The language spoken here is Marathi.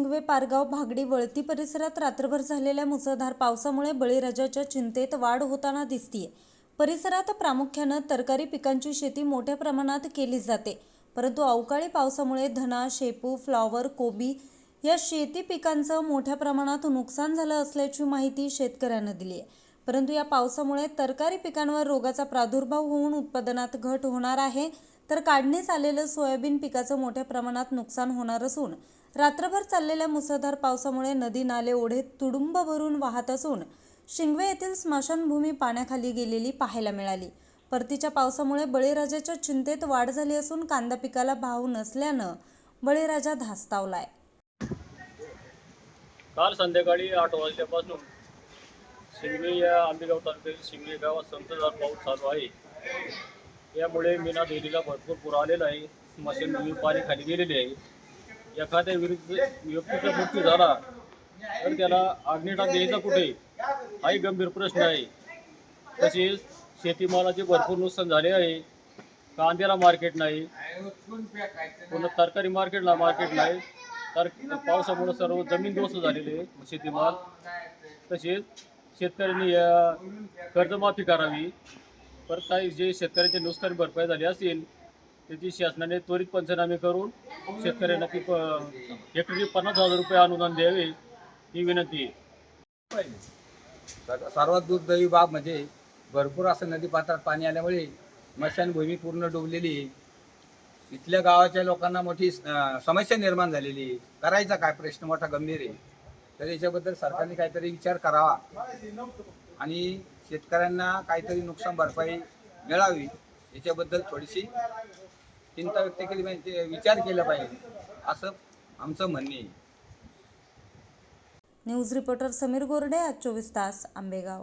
शिंगवे पारगाव भागडी वळती परिसरात रात्रभर झालेल्या मुसळधार पावसामुळे बळीराजाच्या चिंतेत वाढ होताना दिसतीये. परिसरात प्रामुख्यानं तरकारी पिकांची शेती मोठ्या प्रमाणात केली जाते. परंतु अवकाळी पावसामुळे धना शेपू फ्लॉवर कोबी या शेती पिकांचं मोठ्या प्रमाणात नुकसान झालं असल्याची माहिती शेतकऱ्यांना दिली आहे परंतु या पावसामुळे तरकारी पिकांवर रोगाचा प्रादुर्भाव होऊन उत्पादनात घट होणार आहे. तर काढणीस आलेलं सोयाबीन पिकाचं मोठ्या प्रमाणात नुकसान होणार असून रात्रभर चाललेल्या मुसळधार पावसामुळे नदी नाले ओढे तुडुंब भरून वाहत असून शिंगवे येथील स्मशानभूमी पाण्याखाली गेलेली पाहायला मिळाली. परतीच्या पावसामुळे बळीराजाच्या चिंतेत वाढ झाली असून कांदा पिकाला भाव नसल्यानं बळीराजा धास्तावलाय. काल संध्याकाळी आठ वाजल्यापासून शिंगणे या आंबेगाव तालुक्यातील शिंगणे गावात संततधार पाऊस चालू आहे. यामुळे मीना देवीला भरपूर पूर आलेला आहे. स्मशानभूमी पाणी खाली गेलेली आहे. एखाद्या विरुद्ध व्यक्तीचा मृत्यू झाला तर त्याला अग्निटाक द्यायचा कुठे? हाही गंभीर प्रश्न आहे. तसेच शेतीमालाचे भरपूर नुकसान झाले आहे. कांद्याला मार्केट नाही. पुन्हा तरकारी मार्केटला मार्केट नाही. तर पावसामुळे सर्व जमीन दोस्त झालेले आहे शेतीमाल. तसेच शेतकऱ्यांनी कर्जमाफी करावी. परत काही जे शेतकऱ्यांचे नुकसान भरपाई झाली असेल त्याची शासनाने त्वरित पंचनामे करून शेतकऱ्यांना ती प- हेक्टरी पन्नास हजार रुपये अनुदान द्यावे ही विनंती आहे. सर्वात दुर्दैवी बाब म्हणजे भरपूर असं नदीपात्रात पाणी आल्यामुळे स्मशानभूमी पूर्ण डुबलेली आहे. इथल्या गावाच्या लोकांना मोठी समस्या निर्माण झालेली करायचा काय प्रश्न? मोठा गंभीर आहे. तर याच्याबद्दल सरकारने काहीतरी विचार करावा. आणि शेतकऱ्यांना काहीतरी नुकसान भरपाई मिळावी याच्याबद्दल थोडीशी चिंता व्यक्त केली पाहिजे विचार केला पाहिजे असं आमचं म्हणणे आहे. न्यूज रिपोर्टर समीर गोरडे आज चोवीस तास आंबेगाव.